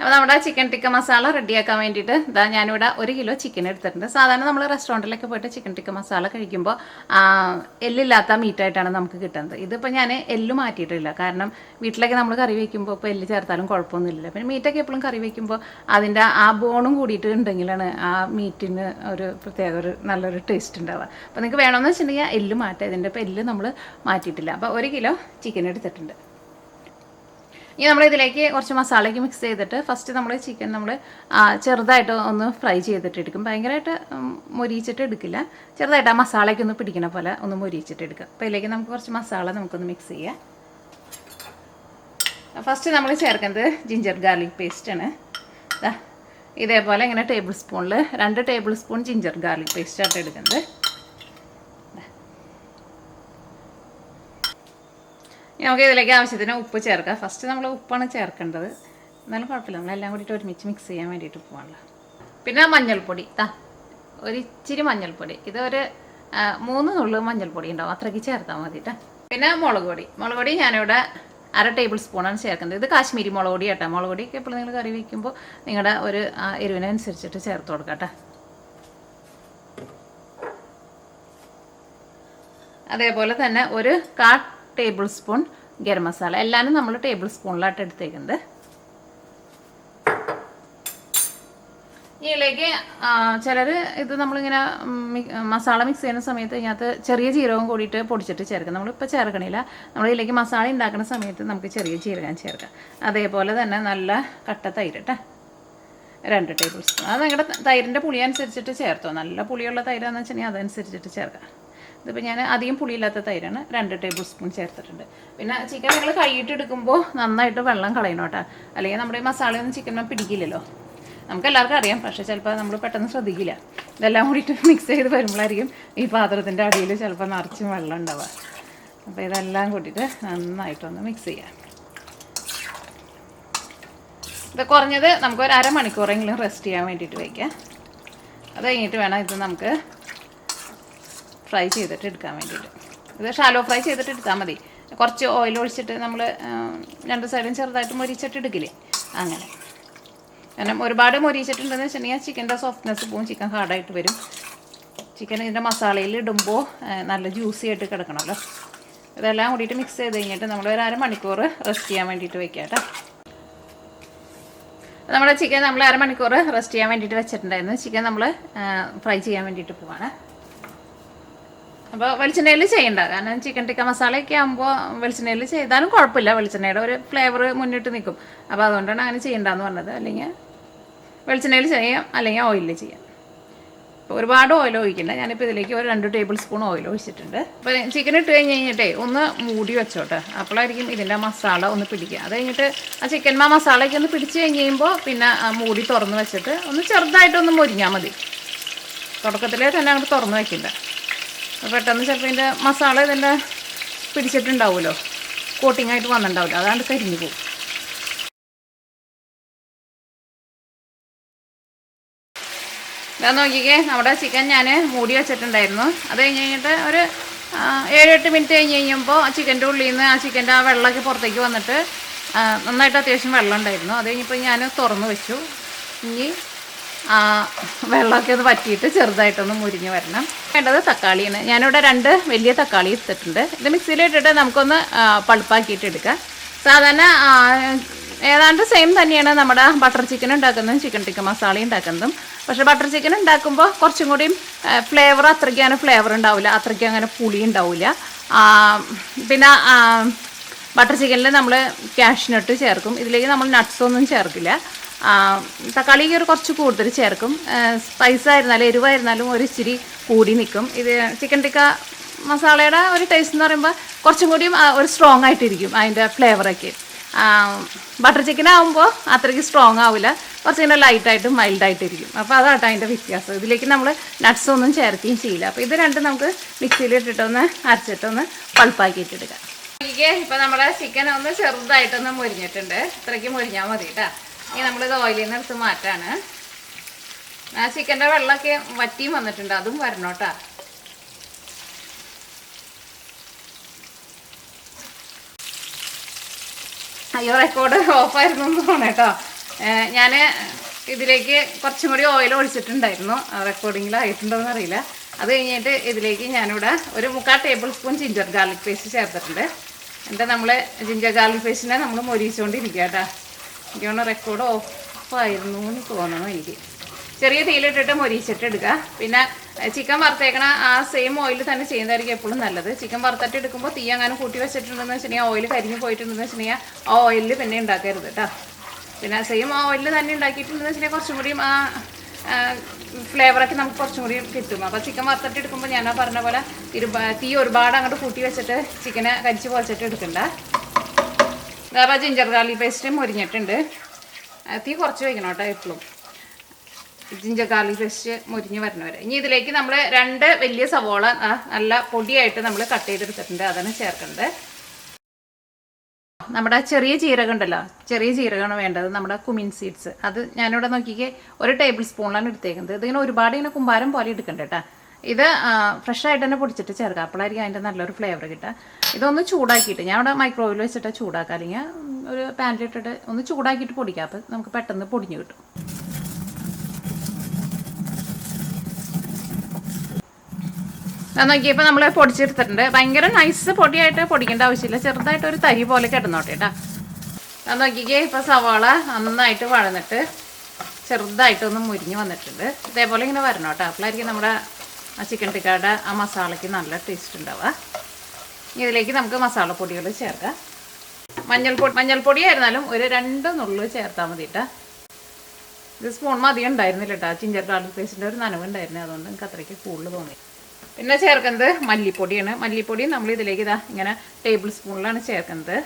അപ്പോൾ നമ്മുടെ ചിക്കൻ ടിക്ക മസാല റെഡിയാക്കാൻ വേണ്ടിയിട്ട് ഇതാ ഞാനിവിടെ ഒരു കിലോ ചിക്കൻ എടുത്തിട്ടുണ്ട്. സാധാരണ നമ്മൾ റെസ്റ്റോറന്റിലൊക്കെ പോയിട്ട് ചിക്കൻ ടിക്ക മസാല കഴിക്കുമ്പോൾ എല്ലില്ലാത്ത മീറ്റായിട്ടാണ് നമുക്ക് കിട്ടുന്നത്. ഇതിപ്പോൾ ഞാൻ എല്ല് മാറ്റിയിട്ടില്ല. കാരണം വീട്ടിലൊക്കെ നമ്മൾ കറി വയ്ക്കുമ്പോൾ ഇപ്പോൾ എല്ല് ചേർത്താലും കുഴപ്പമൊന്നുമില്ല പിന്നെ മീറ്റൊക്കെ എപ്പോഴും കറി വയ്ക്കുമ്പോൾ അതിന്റെ ആ ബോണും കൂടിയിട്ട് ഉണ്ടെങ്കിലാണ് ആ മീറ്റിന് ഒരു പ്രത്യേക ഒരു നല്ലൊരു ടേസ്റ്റ് ഉണ്ടാവുക. അപ്പോൾ നിങ്ങൾക്ക് വേണമെന്ന് വെച്ചിട്ടുണ്ടെങ്കിൽ എല്ല് മാറ്റുക ഇതിന്റെ ഇപ്പോൾ എല്ല് നമ്മൾ മാറ്റിയിട്ടില്ല. അപ്പോൾ ഒരു കിലോ ചിക്കൻ എടുത്തിട്ടുണ്ട്. ഇനി നമ്മൾ ഇതിലേക്ക് കുറച്ച് മസാലയ്ക്ക് മിക്സ് ചെയ്തിട്ട് ഫസ്റ്റ് നമ്മൾ ചിക്കൻ നമ്മൾ ചെറുതായിട്ട് ഒന്ന് ഫ്രൈ ചെയ്തിട്ട് എടുക്കും. ഭയങ്കരമായിട്ട് മൊരിയിച്ചിട്ട് എടുക്കില്ല. ചെറുതായിട്ട് ആ മസാലയ്ക്ക് ഒന്ന് പിടിക്കണ പോലെ ഒന്ന് മൊരിയിച്ചിട്ട് എടുക്കുക. അപ്പോൾ ഇതിലേക്ക് നമുക്ക് കുറച്ച് മസാല നമുക്കൊന്ന് മിക്സ് ചെയ്യാം. ഫസ്റ്റ് നമ്മൾ ചേർക്കുന്നത് ജിഞ്ചർ ഗാർലിക് പേസ്റ്റാണ് ഇതേപോലെ ഇങ്ങനെ ടേബിൾ സ്പൂണിൽ രണ്ട് ടേബിൾ സ്പൂൺ ജിഞ്ചർ ഗാർലിക് പേസ്റ്റായിട്ട് എടുക്കുന്നത്. നമുക്ക് ഇതിലേക്ക് ആവശ്യത്തിന് ഉപ്പ് ചേർക്കാം. ഫസ്റ്റ് നമ്മൾ ഉപ്പാണ് ചേർക്കേണ്ടത്. എന്നാലും കുഴപ്പമില്ല. നമ്മളെല്ലാം കൂടിയിട്ട് ഒരുമിച്ച് മിക്സ് ചെയ്യാൻ വേണ്ടിയിട്ട് പോകാനുള്ള പിന്നെ മഞ്ഞൾപ്പൊടി. താ ഒരു ഇച്ചിരി മഞ്ഞൾപ്പൊടി. ഇത് ഒരു മൂന്ന് നുള്ളു മഞ്ഞൾപ്പൊടി ഉണ്ടാവും. അത്രയ്ക്ക് ചേർത്താൽ മതി പിന്നെ മുളക് പൊടി. മുളക് പൊടി ഞാനിവിടെ അര ടേബിൾ സ്പൂണാണ് ചേർക്കുന്നത്. ഇത് കാശ്മീരി മുളക് പൊടി കേട്ടോ മുളക് പൊടിയൊക്കെ എപ്പോഴും നിങ്ങൾ കറി വയ്ക്കുമ്പോൾ നിങ്ങളുടെ ഒരു എരിവിനനുസരിച്ചിട്ട് ചേർത്ത് കൊടുക്കാം കേട്ടോ അതേപോലെ തന്നെ ഒരു കാ ടേബിൾ സ്പൂൺ ഗരം മസാല. എല്ലാവരും നമ്മൾ ടേബിൾ സ്പൂണിലായിട്ട് എടുത്തേക്കുന്നത് ഇതിലേക്ക് ചിലർ ഇത് നമ്മളിങ്ങനെ മസാല മിക്സ് ചെയ്യുന്ന സമയത്ത് ഇതിനകത്ത് ചെറിയ ജീരകം കൂടിയിട്ട് പൊടിച്ചിട്ട് ചേർക്കും. നമ്മളിപ്പോൾ ചേർക്കണില്ല. നമ്മൾ ഇതിലേക്ക് മസാല ഉണ്ടാക്കുന്ന സമയത്ത് നമുക്ക് ചെറിയ ജീരകം ചേർക്കാം. അതേപോലെ തന്നെ നല്ല കട്ട തൈര് കേട്ടോ രണ്ട് ടേബിൾ സ്പൂൺ അത് നിങ്ങളുടെ തൈരിന്റെ പുളി അനുസരിച്ചിട്ട് ചേർത്തോ. നല്ല പുളിയുള്ള തൈരാന്ന് വെച്ചിട്ടുണ്ടെങ്കിൽ അതനുസരിച്ചിട്ട് ചേർക്കാം. ഇതിപ്പോൾ ഞാൻ അധികം പുളിയില്ലാത്ത തൈരാണ് രണ്ട് ടേബിൾ സ്പൂൺ ചേർത്തിട്ടുണ്ട്. പിന്നെ ചിക്കൻ നിങ്ങൾ കൈയിട്ട് എടുക്കുമ്പോൾ നന്നായിട്ട് വെള്ളം കളയണം കേട്ടോ. അല്ലെങ്കിൽ നമ്മുടെ മസാലയൊന്നും ചിക്കൻ പിടിക്കില്ലല്ലോ. നമുക്ക് എല്ലാവർക്കും അറിയാം പക്ഷേ ചിലപ്പോൾ നമ്മൾ പെട്ടെന്ന് ശ്രദ്ധിക്കില്ല. ഇതെല്ലാം കൂടിയിട്ട് മിക്സ് ചെയ്ത് വരുമ്പോഴായിരിക്കും ഈ പാത്രത്തിന്റെ അടിയിൽ ചിലപ്പോൾ നിറച്ചും വെള്ളം ഉണ്ടാവുക. അപ്പോൾ ഇതെല്ലാം കൂട്ടിയിട്ട് നന്നായിട്ടൊന്ന് മിക്സ് ചെയ്യാം. ഇത് കുറഞ്ഞത് നമുക്ക് ഒരു അരമണിക്കൂറെങ്കിലും റെസ്റ്റ് ചെയ്യാൻ വേണ്ടിയിട്ട് വയ്ക്കാം അത് കഴിഞ്ഞിട്ട് വേണം ഇത് നമുക്ക് ഫ്രൈ ചെയ്തിട്ട് എടുക്കാൻ വേണ്ടിയിട്ട്. ഇത് ഷാലോ ഫ്രൈ ചെയ്തിട്ട് എടുത്താൽ മതി. കുറച്ച് ഓയിൽ ഒഴിച്ചിട്ട് നമ്മൾ രണ്ട് സൈഡും ചെറുതായിട്ട് മൊരിച്ചിട്ട് എടുക്കില്ലേ? അങ്ങനെ. കാരണം ഒരുപാട് മൊരിച്ചിട്ടുണ്ടെന്ന് വെച്ചിട്ടുണ്ടെങ്കിൽ ചിക്കന്റെ സോഫ്റ്റ്നെസ് പോവും ചിക്കൻ ഹാർഡായിട്ട് വരും. ചിക്കൻ ഇതിന്റെ മസാലയിൽ ഇടുമ്പോൾ നല്ല ജ്യൂസി ആയിട്ട് കിടക്കണമല്ലോ ഇതെല്ലാം കൂടിയിട്ട് മിക്സ് ചെയ്ത് കഴിഞ്ഞിട്ട് നമ്മൾ ഒരു അരമണിക്കൂർ റെസ്റ്റ് ചെയ്യാൻ വേണ്ടിയിട്ട് വെക്കാം കേട്ടോ നമ്മുടെ ചിക്കൻ നമ്മൾ അരമണിക്കൂർ റെസ്റ്റ് ചെയ്യാൻ വേണ്ടിയിട്ട് വെച്ചിട്ടുണ്ടായിരുന്നു. ചിക്കൻ നമ്മൾ ഫ്രൈ ചെയ്യാൻ വേണ്ടിയിട്ട് പോവാണ്. അപ്പോൾ വെളിച്ചെണ്ണയിൽ ചെയ്യണ്ട. കാരണം ചിക്കൻ ടിക്ക മസാലയൊക്കെ ആകുമ്പോൾ വെളിച്ചെണ്ണയിൽ ചെയ്താലും കുഴപ്പമില്ല വെളിച്ചെണ്ണയുടെ ഒരു ഫ്ലേവർ മുന്നിട്ട് നിൽക്കും അപ്പോൾ അതുകൊണ്ടാണ് അങ്ങനെ ചെയ്യണ്ടെന്ന് പറഞ്ഞത്. അല്ലെങ്കിൽ വെളിച്ചെണ്ണയിൽ ചെയ്യാം. അല്ലെങ്കിൽ ഓയിലിൽ ചെയ്യാം. അപ്പോൾ ഒരുപാട് ഓയിൽ ഒഴിക്കണ്ട. ഞാനിപ്പോൾ ഇതിലേക്ക് ഒരു രണ്ട് ടേബിൾ സ്പൂൺ ഓയിൽ ഒഴിച്ചിട്ടുണ്ട്. അപ്പോൾ ചിക്കൻ ഇട്ട് കഴിഞ്ഞ് കഴിഞ്ഞിട്ടേ ഒന്ന് മൂടി വെച്ചോട്ടെ. അപ്പോഴായിരിക്കും ഇതിന്റെ മസാല ഒന്ന് പിടിക്കുക അത് കഴിഞ്ഞിട്ട് ആ ചിക്കൻ മസാലയൊക്കെ ഒന്ന് പിടിച്ച് കഴിഞ്ഞ് കഴിയുമ്പോൾ പിന്നെ മൂടി തുറന്ന് വെച്ചിട്ട് ഒന്ന് ചെറുതായിട്ടൊന്ന് മുരിഞ്ഞാൽ മതി. തുടക്കത്തിലേ തന്നെ അങ്ങോട്ട് തുറന്ന് അപ്പോൾ പെട്ടെന്ന് ചിലപ്പോൾ ഇതിന്റെ മസാല ഇതിന്റെ പിടിച്ചിട്ടുണ്ടാവുമല്ലോ. കോട്ടിംഗ് ആയിട്ട് വന്നിട്ടുണ്ടാവില്ല. അതാണ്ട് കരിഞ്ഞു പോകും. ഇതാ നോക്കിക്കേ നമ്മുടെ ചിക്കൻ ഞാൻ മൂടി വെച്ചിട്ടുണ്ടായിരുന്നു. അത് കഴിഞ്ഞ് കഴിഞ്ഞിട്ട് ഒരു ഏഴെട്ട് മിനിറ്റ് കഴിഞ്ഞ് കഴിയുമ്പോൾ ആ ചിക്കന്റെ ഉള്ളിൽ നിന്ന് ആ ചിക്കന്റെ ആ വെള്ളമൊക്കെ പുറത്തേക്ക് വന്നിട്ട് നന്നായിട്ട് അത്യാവശ്യം വെള്ളം ഉണ്ടായിരുന്നു. അത് കഴിഞ്ഞപ്പോൾ ഞാൻ തുറന്ന് വെച്ചു. ഇനി വെള്ളമൊക്കെ ഒന്ന് വറ്റിയിട്ട് ചെറുതായിട്ടൊന്ന് മുരിഞ്ഞ് വരണം. വേണ്ടത് തക്കാളിയാണ്. ഞാനിവിടെ രണ്ട് വലിയ തക്കാളി ഇട്ടിട്ടുണ്ട്. ഇത് മിക്സിയിലിട്ടിട്ട് നമുക്കൊന്ന് പളുപ്പാക്കിയിട്ട് എടുക്കാം. സാധാരണ ഏതാണ്ട് സെയിം തന്നെയാണ് നമ്മുടെ ബട്ടർ ചിക്കൻ ഉണ്ടാക്കുന്നതും ചിക്കൻ ടിക്ക മസാല ഉണ്ടാക്കുന്നതും. പക്ഷേ ബട്ടർ ചിക്കൻ ഉണ്ടാക്കുമ്പോൾ കുറച്ചും കൂടി ഫ്ലേവർ അത്രയ്ക്ക് അങ്ങനെ ഫ്ലേവർ ഉണ്ടാവില്ല. അത്രയ്ക്ക് അങ്ങനെ പുളി ഉണ്ടാവില്ല. പിന്നെ ബട്ടർ ചിക്കനിൽ നമ്മൾ കാഷ്നട്ട് ചേർക്കും. ഇതിലേക്ക് നമ്മൾ നട്ട്സ് ഒന്നും ചേർക്കില്ല. തക്കാളിക്ക് ഒരു കുറച്ച് കൂടുതൽ ചേർക്കും. സ്പൈസ് ആയിരുന്നാലും എരിവായിരുന്നാലും ഒരു ഇച്ചിരി കൂടി നിൽക്കും ഇത് ചിക്കൻ ടിക്ക മസാലയുടെ ഒരു ടേസ്റ്റ് എന്ന് പറയുമ്പോൾ കുറച്ചും കൂടിയും ഒരു സ്ട്രോങ് ആയിട്ടിരിക്കും അതിന്റെ ഫ്ലേവറൊക്കെ ബട്ടർ ചിക്കൻ ആകുമ്പോൾ അത്രയ്ക്ക് സ്ട്രോങ് ആവില്ല. കുറച്ച് ഇങ്ങനെ ലൈറ്റായിട്ടും മൈൽഡായിട്ടിരിക്കും അപ്പോൾ അതാണ് അതിന്റെ വ്യത്യാസം. ഇതിലേക്ക് നമ്മൾ നട്ട്സ് ഒന്നും ചേർക്കുകയും ചെയ്യില്ല. അപ്പോൾ ഇത് രണ്ടും നമുക്ക് മിക്സിയിൽ ഇട്ടിട്ടൊന്ന് അരച്ചിട്ടൊന്ന് പൾപ്പാക്കിയിട്ടെടുക്കാം ഇപ്പോൾ നമ്മുടെ ചിക്കൻ ഒന്ന് ചെറുതായിട്ടൊന്ന് മുരിഞ്ഞിട്ടുണ്ട്. ഇത്രയ്ക്ക് മുരിഞ്ഞാൽ മതി കേട്ടോ ഇനി നമ്മളിത് ഓയിലിൽ നിന്ന് എടുത്ത് മാറ്റാണ്. ആ ചിക്കന്റെ വെള്ളമൊക്കെ വറ്റിയും വന്നിട്ടുണ്ട് അതും വരണോട്ടാ അയ്യോ റെക്കോർഡ് ഓഫായിരുന്നു എന്ന് കേട്ടോ. ഞാൻ ഇതിലേക്ക് കുറച്ചും കൂടി ഓയിൽ ഒഴിച്ചിട്ടുണ്ടായിരുന്നു. റെക്കോർഡിങ്ങിലായിട്ടുണ്ടോ എന്ന് അറിയില്ല. അത് കഴിഞ്ഞിട്ട് ഇതിലേക്ക് ഞാനിവിടെ ഒരു മുക്കാൽ tablespoon ginger garlic paste ചേർത്തിട്ടുണ്ട്. എന്നിട്ട് നമ്മൾ ജിഞ്ചർ ഗാർലിക് പേസ്റ്റിനെ നമ്മൾ മൊരിച്ചുകൊണ്ടിരിക്കുക കേട്ടോ. എനിക്ക് റെക്കോർഡ് ഓഫായിരുന്നു എന്ന് തോന്നണം എനിക്ക്. ചെറിയ തീയിലിട്ടിട്ട് മൊരിച്ചിട്ട് എടുക്കുക പിന്നെ ചിക്കൻ വറുത്തേക്കണ ആ സെയിം ഓയിൽ തന്നെ ചെയ്യുന്നതായിരിക്കും എപ്പോഴും നല്ലത്. ചിക്കൻ വറുത്തിട്ട് എടുക്കുമ്പോൾ തീ അങ്ങനെ കൂട്ടി വെച്ചിട്ടുണ്ടെന്ന് വെച്ചിട്ടുണ്ടെങ്കിൽ ഓയിൽ കരിഞ്ഞു പോയിട്ടുണ്ടെന്ന് വെച്ചിട്ടുണ്ടെങ്കിൽ ആ ഓയിലിൽ പിന്നെ ഉണ്ടാക്കരുത് കേട്ടോ പിന്നെ സെയിം ആ ഓയിലിൽ തന്നെ ഉണ്ടാക്കിയിട്ടുണ്ടെന്ന് വെച്ചിട്ടുണ്ടെങ്കിൽ കുറച്ചും കൂടിയും ആ ഫ്ലേവറൊക്കെ നമുക്ക് കുറച്ചും കൂടി കിട്ടും. അപ്പോൾ ചിക്കൻ വറുത്തിട്ട് എടുക്കുമ്പോൾ ഞാൻ പറഞ്ഞ പോലെ തീ ഒരുപാട് അങ്ങോട്ട് കൂട്ടി വെച്ചിട്ട് ചിക്കനെ കരിച്ച് പൊളിച്ചിട്ട് എടുക്കണ്ട. വേറെ ജിഞ്ചർ ഗാർലിക് പേസ്റ്റ് മുരിഞ്ഞിട്ടുണ്ട്. തീ കുറച്ച് വയ്ക്കണം കേട്ടോ എപ്പോഴും ജിഞ്ചർ ഗാർലിക് പേസ്റ്റ് മുരിഞ്ഞ് വരണ വരെ ഇനി ഇതിലേക്ക് നമ്മൾ രണ്ട് വലിയ സവോള നല്ല പൊടിയായിട്ട് നമ്മൾ കട്ട് ചെയ്തെടുത്തിട്ടുണ്ട്. അതാണ് ചേർക്കേണ്ടത് നമ്മുടെ ചെറിയ ജീരകം ഉണ്ടല്ലോ ചെറിയ ജീരകമാണ് വേണ്ടത് നമ്മുടെ കുമിൻ സീഡ്സ് അത് ഞാനിവിടെ നോക്കിക്കേ ഒരു ടേബിൾ സ്പൂണിലാണ് എടുത്തേക്കുന്നത്. ഇതിങ്ങനെ ഒരുപാട് ഇങ്ങനെ കുമ്പാരം പോലെ എടുക്കണ്ട ഇത് ഫ്രഷ് ആയിട്ട് തന്നെ പൊടിച്ചിട്ട് ചേർക്കാം അപ്പോഴായിരിക്കും അതിന്റെ നല്ലൊരു ഫ്ലേവർ കിട്ടുക. ഇതൊന്ന് ചൂടാക്കിയിട്ട് ഞാൻ അവിടെ മൈക്രോവേവിൽ വെച്ചിട്ട് ചൂടാക്കാം അല്ലെങ്കിൽ ഒരു പാനിലിട്ടിട്ട് ഒന്ന് ചൂടാക്കിയിട്ട് പൊടിക്കാം അപ്പോൾ നമുക്ക് പെട്ടെന്ന് പൊടിഞ്ഞു കിട്ടും. നോക്കിയപ്പോൾ നമ്മൾ പൊടിച്ചെടുത്തിട്ടുണ്ട്. ഭയങ്കര നൈസ് പൊടിയായിട്ട് പൊടിക്കേണ്ട ആവശ്യമില്ല. ചെറുതായിട്ട് ഒരു തരി പോലെ കിടന്നോട്ടെ കേട്ടോ. നോക്കിക്കേ ഇപ്പോൾ സവാള നന്നായിട്ട് വഴന്നിട്ട് ചെറുതായിട്ടൊന്ന് മുരിഞ്ഞ് വന്നിട്ടുണ്ട്. ഇതേപോലെ ഇങ്ങനെ വരണം കേട്ടോ. അപ്പോഴായിരിക്കും നമ്മുടെ ആ ചിക്കൻ ടിക്കയുടെ ആ മസാലയ്ക്ക് നല്ല ടേസ്റ്റ് ഉണ്ടാവുക. ഇതിലേക്ക് നമുക്ക് മസാലപ്പൊടികൾ ചേർക്കാം. മഞ്ഞൾപ്പൊടി മഞ്ഞൾപ്പൊടി ആയിരുന്നാലും ഒരു രണ്ട് നുള്ളു ചേർത്താൽ മതി കേട്ടോ ഇത് സ്പൂൺ മതി ഉണ്ടായിരുന്നില്ല കേട്ടോ ചിഞ്ചർ ഗാർലിക് പേസ്റ്റിന്റെ ഒരു നനവുണ്ടായിരുന്നു അതുകൊണ്ട് എനിക്ക് അത്രയ്ക്ക് കൂടുതൽ തോന്നി. പിന്നെ ചേർക്കുന്നത് മല്ലിപ്പൊടിയാണ്. മല്ലിപ്പൊടി നമ്മൾ ഇതിലേക്ക് ഇതാ ഇങ്ങനെ ടേബിൾ സ്പൂണിലാണ് ചേർക്കുന്നത്.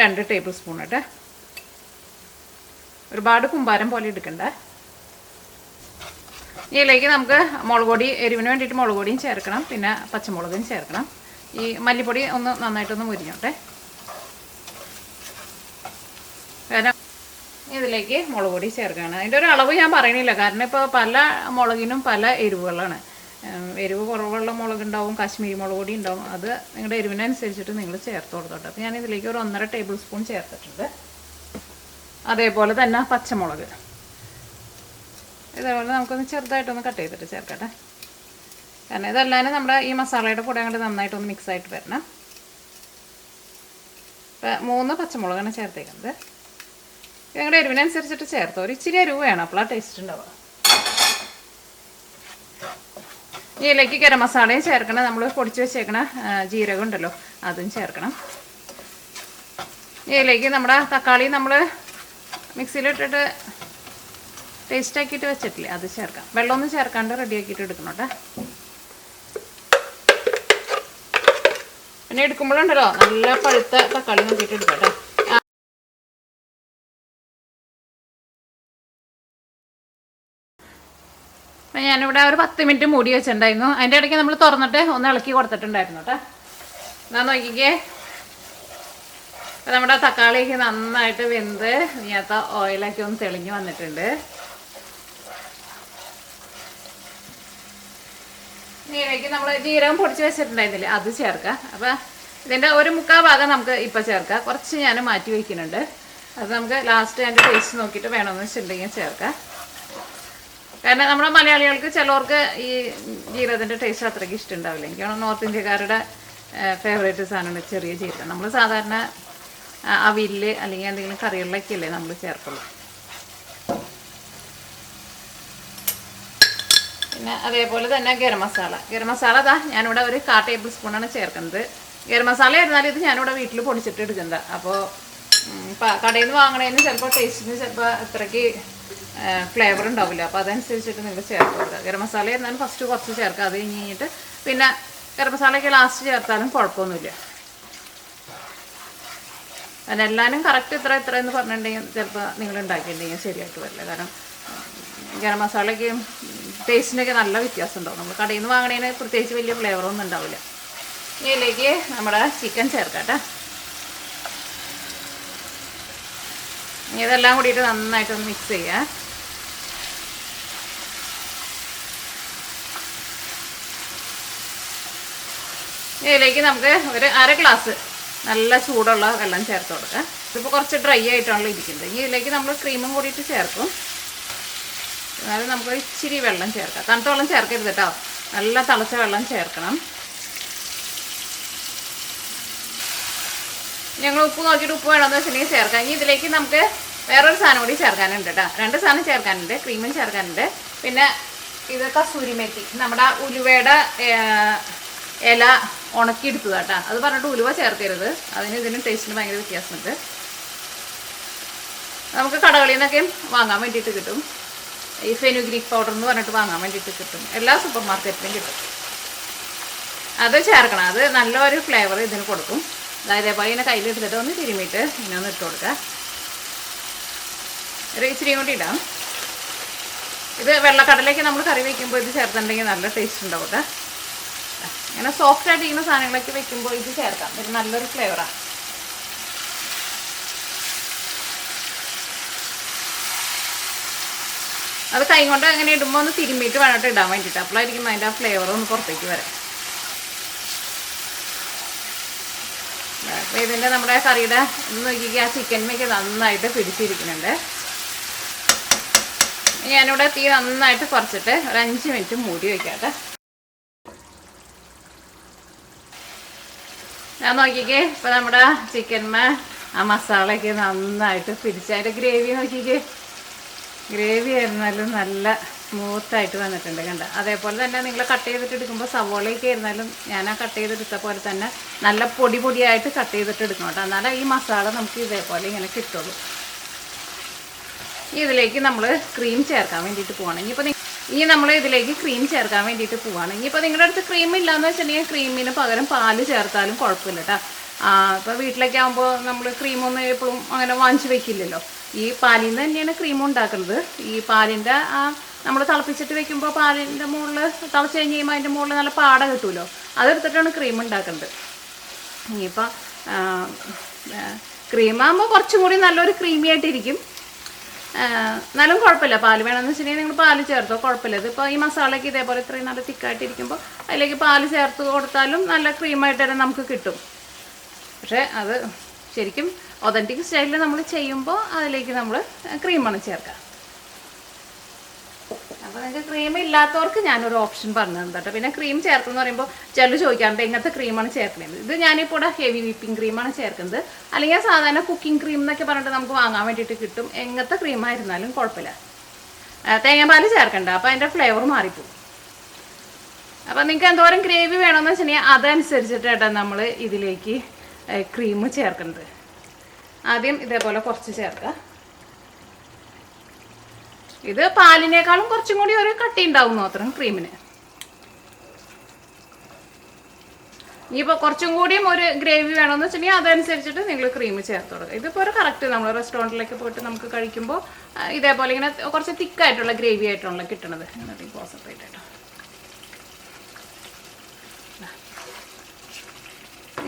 രണ്ട് ടേബിൾ സ്പൂൺ കേട്ടോ ഒരുപാട് കുമ്പാരം പോലെ എടുക്കണ്ട. ഇതിലേക്ക് നമുക്ക് മുളക് പൊടി എരിവിന് വേണ്ടിയിട്ട് മുളക് പൊടിയും ചേർക്കണം. പിന്നെ പച്ചമുളകും ചേർക്കണം. ഈ മല്ലിപ്പൊടി ഒന്ന് നന്നായിട്ടൊന്ന് മുരിഞ്ഞോട്ടെ. കാരണം ഇതിലേക്ക് മുളക് പൊടി ചേർക്കുകയാണ് അതിന്റെ ഒരു അളവ് ഞാൻ പറയണില്ല. കാരണം ഇപ്പോൾ പല മുളകിനും പല എരിവുകളാണ്. എരിവ് കുറവുള്ള മുളക് ഉണ്ടാവും കാശ്മീരി മുളക് പൊടി ഉണ്ടാവും. അത് നിങ്ങളുടെ എരിവിനനുസരിച്ചിട്ട് നിങ്ങൾ ചേർത്ത് കൊടുത്തോട്ടെ. അപ്പോൾ ഞാൻ ഇതിലേക്ക് ഒരു ഒന്നര ടേബിൾ സ്പൂൺ ചേർത്തിട്ടുണ്ട്. അതേപോലെ തന്നെ പച്ചമുളക്. ഇതേപോലെ നമുക്കൊന്ന് ചെറുതായിട്ടൊന്ന് കട്ട് ചെയ്തിട്ട് ചേർക്കട്ടെ. കാരണം ഇതെല്ലാവരും നമ്മുടെ ഈ മസാലയുടെ കൂടെ അങ്ങോട്ട് നന്നായിട്ടൊന്ന് മിക്സ് ആയിട്ട് വരണം. ഇപ്പം മൂന്ന് പച്ചമുളകാണ് ചേർത്തേക്കുന്നത്. ഞങ്ങളുടെ എരിവിനനുസരിച്ചിട്ട് ചേർത്തോ. ഒരു ഇച്ചിരി എരിവ് വേണം ആ ടേസ്റ്റ് ഉണ്ടാവുക ഇതിലേക്ക് ഗരം മസാലയും ചേർക്കണം. നമ്മൾ പൊടിച്ച് വെച്ചേക്കണ ജീരകം ഉണ്ടല്ലോ അതും ചേർക്കണം. ഇതിലേക്ക് നമ്മുടെ തക്കാളി നമ്മൾ മിക്സിയിലിട്ടിട്ട് ടേസ്റ്റ് ആക്കിയിട്ട് വെച്ചിട്ടില്ലേ? അത് ചേർക്കാം. വെള്ളമൊന്നും ചേർക്കാണ്ട് റെഡി ആക്കിയിട്ട് എടുക്കണം കേട്ടോ. പിന്നെ എടുക്കുമ്പോഴുണ്ടല്ലോ നല്ല പഴുത്ത തക്കാളി നോക്കിയിട്ട് എടുക്കാം കേട്ടോ. ഞാനിവിടെ ഒരു പത്ത് മിനിറ്റ് മൂടി വെച്ചിട്ടുണ്ടായിരുന്നു. അതിന്റെ ഇടയ്ക്ക് നമ്മൾ തുറന്നിട്ട് ഒന്ന് ഇളക്കി കൊടുത്തിട്ടുണ്ടായിരുന്നു കേട്ടോ. എന്നാ നോക്കിക്കേ. നമ്മുടെ തക്കാളിയൊക്കെ നന്നായിട്ട് വെന്ത് ഇതിനകത്ത് ഓയിലൊക്കെ ഒന്ന് തെളിഞ്ഞ് വന്നിട്ടുണ്ട്. ഇതിലേക്ക് നമ്മൾ ജീരകം പൊടിച്ച് വെച്ചിട്ടുണ്ടായിരുന്നില്ലേ അത് ചേർക്കാം. അപ്പം ഇതിന്റെ ഒരു മുക്കാൽ ഭാഗം നമുക്ക് ഇപ്പം ചേർക്കാം. കുറച്ച് ഞാൻ മാറ്റി വയ്ക്കുന്നുണ്ട് അത് നമുക്ക് ലാസ്റ്റ് അതിന്റെ ടേസ്റ്റ് നോക്കിയിട്ട് വേണമെന്ന് വെച്ചിട്ടുണ്ടെങ്കിൽ ചേർക്കാം. കാരണം നമ്മുടെ മലയാളികൾക്ക് ചിലവർക്ക് ഈ ജീരകത്തിന്റെ ടേസ്റ്റ് അത്രയ്ക്ക് ഇഷ്ടമുണ്ടാവില്ല. എനിക്ക് തോന്നുന്നു നോർത്ത് ഇന്ത്യക്കാരുടെ ഫേവറേറ്റ് സാധനമാണ് ചെറിയ ജീരകം. നമ്മൾ സാധാരണ അവിൽ അല്ലെങ്കിൽ എന്തെങ്കിലും കറികളിലൊക്കെ അല്ലേ നമ്മൾ ചേർക്കുള്ളൂ. പിന്നെ അതേപോലെ തന്നെ ഗരം മസാല. ഗരം മസാല അതാ ഞാനിവിടെ ഒരു കാ ടേബിൾ സ്പൂണാണ് ചേർക്കുന്നത്. ഗരം മസാല ആയിരുന്നാലും ഇത് ഞാനിവിടെ വീട്ടിൽ പൊടിച്ചിട്ട് എടുക്കുന്നത് അപ്പോൾ കടയിൽ നിന്ന് വാങ്ങണതിന് ചിലപ്പോൾ ടേസ്റ്റിന് ചിലപ്പോൾ അത്രയ്ക്ക് ഫ്ലേവർ ഉണ്ടാവില്ല. അപ്പോൾ അതനുസരിച്ചിട്ട് നിങ്ങൾ ചേർത്ത് കൊടുക്കുക ഗരം മസാല ആയിരുന്നാലും ഫസ്റ്റ് കുറച്ച് ചേർക്കുക. അത് കഴിഞ്ഞ് കഴിഞ്ഞിട്ട് പിന്നെ ഗരം മസാലയൊക്കെ ലാസ്റ്റ് ചേർത്താലും കുഴപ്പമൊന്നുമില്ല. അതിനെല്ലാവരും കറക്റ്റ് ഇത്ര ഇത്ര എന്ന് പറഞ്ഞിട്ടുണ്ടെങ്കിൽ ചിലപ്പോൾ നിങ്ങൾ ഉണ്ടാക്കിയിട്ടുണ്ടെങ്കിൽ ശരിയായിട്ട് വരില്ല. കാരണം ഗരം മസാലയ്ക്ക് ടേസ്റ്റിനൊക്കെ നല്ല വ്യത്യാസം ഉണ്ടാവും നമ്മൾ കടയിൽ നിന്ന് വാങ്ങണേന് പ്രത്യേകിച്ച് വലിയ ഫ്ലേവറൊന്നും ഉണ്ടാവില്ല. ഇനി ഇതിലേക്ക് നമ്മുടെ ചിക്കൻ ചേർക്കാട്ടോ ഇനി ഇതെല്ലാം കൂടിയിട്ട് നന്നായിട്ടൊന്ന് മിക്സ് ചെയ്യുക ഇതിലേക്ക് നമുക്ക് ഒരു അര ഗ്ലാസ് നല്ല ചൂടുള്ള വെള്ളം ചേർത്ത് കൊടുക്കാം. ഇതിപ്പോൾ കുറച്ച് ഡ്രൈ ആയിട്ടാണല്ലോ ഇരിക്കുന്നത്. ഇനി ഇതിലേക്ക് നമ്മൾ ക്രീമും കൂടിയിട്ട് ചേർക്കും. എന്നാലും നമുക്ക് ഇച്ചിരി വെള്ളം ചേർക്കാം. തണുത്ത വെള്ളം ചേർക്കരുത് കേട്ടോ നല്ല തിളച്ച വെള്ളം ചേർക്കണം. ഞങ്ങൾ ഉപ്പ് നോക്കിയിട്ട് ഉപ്പ് വേണമെന്ന് വെച്ചിട്ടുണ്ടെങ്കിൽ ചേർക്കാം. ഇനി ഇതിലേക്ക് നമുക്ക് വേറൊരു സാധനം കൂടി ചേർക്കാനുണ്ട് കേട്ടോ രണ്ട് സാധനം ചേർക്കാനുണ്ട്. ക്രീമും ചേർക്കാനുണ്ട്. പിന്നെ ഇത് കസൂരി മേത്തി നമ്മുടെ ഉലുവയുടെ ഇല ഉണക്കിയെടുത്തത് കേട്ടോ അത് പറഞ്ഞിട്ട് ഉലുവ ചേർക്കരുത്. അതിന് ഇതിനും ടേസ്റ്റിന് ഭയങ്കര വ്യത്യാസമുണ്ട്. നമുക്ക് കടകളിൽ നിന്നൊക്കെ വാങ്ങാൻ വേണ്ടിയിട്ട് കിട്ടും. ഈ ഫെനുഗ്രീക് പൗഡർ എന്ന് പറഞ്ഞിട്ട് വാങ്ങാൻ വേണ്ടിയിട്ട് കിട്ടും. എല്ലാ സൂപ്പർ മാർക്കറ്റിലും കിട്ടും. അത് ചേർക്കണം. അത് നല്ലൊരു ഫ്ലേവർ ഇതിന് കൊടുക്കും. അതായത് അപ്പോൾ ഇതിനെ കയ്യിലെടുത്തിട്ട് ഒന്ന് തിരുമിയിട്ട് ഇങ്ങനെ ഒന്ന് ഇട്ട് കൊടുക്കുക. ഒരു ഇച്ചിരി കൂടി ഇടാം. ഇത് വെള്ളക്കടലേക്ക് നമ്മൾ കറി വയ്ക്കുമ്പോൾ ഇത് ചേർത്തിട്ടുണ്ടെങ്കിൽ നല്ല ടേസ്റ്റ് ഉണ്ടാവും കേട്ടോ. ഇങ്ങനെ സോഫ്റ്റ് ആയിട്ട് ഇരിക്കുന്ന സാധനങ്ങളൊക്കെ വെക്കുമ്പോൾ ഇത് ചേർക്കാം. ഇത് നല്ലൊരു ഫ്ലേവറാണ് അത് കൈ കൊണ്ട് അങ്ങനെ ഇടുമ്പോൾ ഒന്ന് തിരുമ്മിയിട്ട് വേണ്ടിട്ട് ഇടാൻ വേണ്ടിയിട്ട് അപ്പോഴായിരിക്കും അതിന്റെ ആ ഫ്ലേവർ ഒന്ന് പുറത്തേക്ക് വരാം. അപ്പോൾ ഇതിന്റെ നമ്മുടെ കറിയുടെ നോക്കിക്കുക ആ ചിക്കനിലേക്ക് നന്നായിട്ട് പിടിച്ചിരിക്കുന്നുണ്ട്. ഞാനിവിടെ തീ നന്നായിട്ട് കുറച്ചിട്ട് ഒരു അഞ്ച് മിനിറ്റ് മൂടി വയ്ക്കാട്ടെ ഞാൻ നോക്കിക്കേ ഇപ്പം നമ്മുടെ മാ ആ മസാലയൊക്കെ നന്നായിട്ട് പിടിച്ച് അതിന്റെ ഗ്രേവി നോക്കിക്കേ. ഗ്രേവി ആയിരുന്നാലും നല്ല സ്മൂത്തായിട്ട് വന്നിട്ടുണ്ട് കണ്ട? അതേപോലെ തന്നെ നിങ്ങൾ കട്ട് ചെയ്തിട്ട് എടുക്കുമ്പോൾ സവോളയൊക്കെ ആയിരുന്നാലും ഞാൻ ആ കട്ട് ചെയ്തെടുത്ത പോലെ തന്നെ നല്ല പൊടി പൊടിയായിട്ട് കട്ട് ചെയ്തിട്ട് എടുക്കണം കേട്ടോ. എന്നാലേ ഈ മസാല നമുക്ക് ഇതേപോലെ ഇങ്ങനെ കിട്ടുള്ളൂ. ഇതിലേക്ക് നമ്മൾ ക്രീം ചേർക്കാൻ വേണ്ടിയിട്ട് പോകണം ഇനിയിപ്പോൾ ഇനി നമ്മൾ ഇതിലേക്ക് ക്രീം ചേർക്കാൻ വേണ്ടിയിട്ട് പോവാണ്. ഇനിയിപ്പോൾ നിങ്ങളുടെ അടുത്ത് ക്രീം ഇല്ലാന്ന് വെച്ചിട്ടുണ്ടെങ്കിൽ ക്രീമിന് പകരം പാൽ ചേർത്താലും കുഴപ്പമില്ല കേട്ടോ. ഇപ്പോൾ വീട്ടിലൊക്കെ ആകുമ്പോൾ നമ്മൾ ക്രീമൊന്നും എപ്പോഴും അങ്ങനെ വാങ്ങിച്ച് വെക്കില്ലല്ലോ. ഈ പാലിൽ നിന്ന് തന്നെയാണ് ക്രീം ഉണ്ടാക്കുന്നത്. ഈ പാലിന്റെ ആ നമ്മൾ തിളപ്പിച്ചിട്ട് വെക്കുമ്പോൾ പാലിന്റെ മുകളിൽ തിളച്ച് കഴിഞ്ഞ് കഴിയുമ്പോൾ അതിന്റെ മുകളിൽ നല്ല പാട കിട്ടുമല്ലോ അതെടുത്തിട്ടാണ് ക്രീം ഉണ്ടാക്കുന്നത് ഇനിയിപ്പോൾ ക്രീമാകുമ്പോൾ കുറച്ചും കൂടി നല്ലൊരു ക്രീമി ആയിട്ടിരിക്കും. എന്നാലും കുഴപ്പമില്ല. പാൽ വേണമെന്ന് വെച്ചിട്ടുണ്ടെങ്കിൽ നിങ്ങൾ പാൽ ചേർത്തോ? കുഴപ്പമില്ല. ഇതിപ്പോൾ ഈ മസാലയ്ക്ക് ഇതേപോലെ ഇത്രയും നല്ല തിക്കായിട്ടിരിക്കുമ്പോൾ അതിലേക്ക് പാൽ ചേർത്ത് കൊടുത്താലും നല്ല ക്രീമായിട്ട് തന്നെ നമുക്ക് കിട്ടും. പക്ഷേ അത് ശരിക്കും ഒതന്റിക് സ്റ്റൈലിൽ നമ്മൾ ചെയ്യുമ്പോൾ അതിലേക്ക് നമ്മൾ ക്രീമാണ് ചേർക്കുക അപ്പോൾ നിങ്ങൾക്ക് ക്രീം ഇല്ലാത്തവർക്ക് ഞാനൊരു ഓപ്ഷൻ പറഞ്ഞു കേട്ടോ പിന്നെ ക്രീം ചേർക്കുന്ന പറയുമ്പോൾ ചില ചോദിക്കാറുണ്ട് എങ്ങനത്തെ ക്രീമാണ് ചേർക്കുന്നത് ഇത് ഞാനിപ്പോൾ ഇവിടെ ഹെവി വിപ്പിംഗ് ക്രീമാണ് ചേർക്കുന്നത്. അല്ലെങ്കിൽ സാധാരണ കുക്കിംഗ് ക്രീം എന്നൊക്കെ പറഞ്ഞിട്ട് നമുക്ക് വാങ്ങാൻ വേണ്ടിയിട്ട് കിട്ടും. എങ്ങനത്തെ ക്രീമായിരുന്നാലും കുഴപ്പമില്ല. തേങ്ങാപ്പാൽ ചേർക്കണ്ട. അപ്പോൾ അതിന്റെ ഫ്ലേവർ മാറിപ്പോകും അപ്പോൾ നിങ്ങൾക്ക് എന്തോരം ഗ്രേവി വേണമെന്ന് വെച്ചിട്ടുണ്ടെങ്കിൽ അതനുസരിച്ചിട്ടാണ് നമ്മൾ ഇതിലേക്ക് ക്രീം ചേർക്കുന്നത്. ആദ്യം ഇതേപോലെ കുറച്ച് ചേർക്കുക. ഇത് പാലിനേക്കാളും കുറച്ചും കൂടി ഒരു കട്ടി ഉണ്ടാവും മാത്രം ക്രീമിന്. ഇനിയിപ്പോൾ കുറച്ചും കൂടിയും ഒരു ഗ്രേവി വേണമെന്ന് വെച്ചിട്ടുണ്ടെങ്കിൽ അതനുസരിച്ചിട്ട് നിങ്ങൾ ക്രീം ചേർത്ത് കൊടുക്കുക. ഇതിപ്പോൾ ഒരു കറക്റ്റ് നമ്മൾ റെസ്റ്റോറന്റിലേക്ക് പോയിട്ട് നമുക്ക് കഴിക്കുമ്പോൾ ഇതേപോലെ ഇങ്ങനെ കുറച്ച് തിക്കായിട്ടുള്ള ഗ്രേവി ആയിട്ടുള്ള കിട്ടണത്. പോസപ്പായിട്ട് കേട്ടോ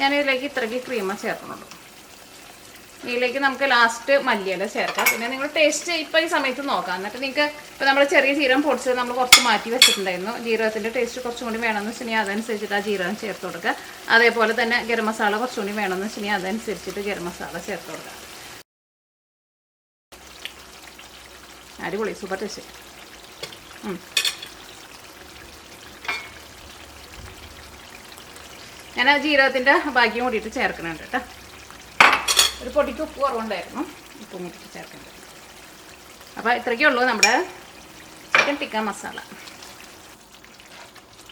ഞാനിതിലേക്ക് ഇത്രയ്ക്ക് ക്രീമ ചേർക്കണുള്ളൂ ഇതിലേക്ക് നമുക്ക് ലാസ്റ്റ് മല്ലിയില ചേർക്കാം. പിന്നെ നിങ്ങൾ ടേസ്റ്റ് ഇപ്പോൾ ഈ സമയത്ത് നോക്കാം. എന്നിട്ട് നിങ്ങൾക്ക് ഇപ്പോൾ നമ്മൾ ചെറിയ ജീരകം പൊടിച്ചത് നമ്മൾ കുറച്ച് മാറ്റി വെച്ചിട്ടുണ്ടായിരുന്നു. ജീരകത്തിന്റെ ടേസ്റ്റ് കുറച്ചും കൂടി വേണമെന്ന് വെച്ചിട്ടുണ്ടെങ്കിൽ അതനുസരിച്ചിട്ട് ആ ജീരകം ചേർത്ത് കൊടുക്കുക. അതേപോലെ തന്നെ ഗരം മസാല കുറച്ചും കൂടി വേണമെന്ന് വെച്ചിട്ടുണ്ടെങ്കിൽ അതനുസരിച്ചിട്ട് ഗരം മസാല ചേർത്ത് കൊടുക്കുക. അടിപൊളി സൂപ്പർ ടേസ്റ്റ് ഞാൻ ആ ജീരകത്തിന്റെ ബാക്കിയും കൂടിയിട്ട് ചേർക്കണുണ്ട് കേട്ടോ. ഒരു പൊടിക്ക് ഉപ്പ് കുറവുണ്ടായിരുന്നു. ഉപ്പ് മുറ്റി ചേർക്കേണ്ടത് അപ്പോൾ ഇത്രയ്ക്കേ ഉള്ളൂ നമ്മുടെ ചിക്കൻ ടിക്ക മസാല.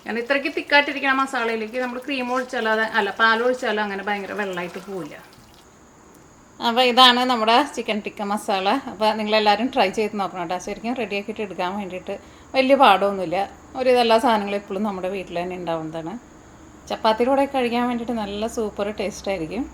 കാരണം ഇത്രയ്ക്ക് തിക്കായിട്ടിരിക്കുന്ന മസാലയിലേക്ക് നമ്മൾ ക്രീം ഒഴിച്ചാലോ അല്ല പാൽ ഒഴിച്ചാലോ അങ്ങനെ ഭയങ്കര വെള്ളമായിട്ട് പോവില്ല. അപ്പോൾ ഇതാണ് നമ്മുടെ ചിക്കൻ ടിക്ക മസാല. അപ്പോൾ നിങ്ങളെല്ലാവരും ട്രൈ ചെയ്ത് നോക്കണം കേട്ടോ. ശരിക്കും റെഡിയാക്കിയിട്ട് എടുക്കാൻ വേണ്ടിയിട്ട് വലിയ പാടൊന്നുമില്ല. ഒരു ഇതെല്ലാ സാധനങ്ങളും എപ്പോഴും നമ്മുടെ വീട്ടിൽ തന്നെ ഉണ്ടാവുന്നതാണ്. ചപ്പാത്തിയുടെ കൂടെ കഴിക്കാൻ വേണ്ടിയിട്ട് നല്ല സൂപ്പർ ടേസ്റ്റ് ആയിരിക്കും.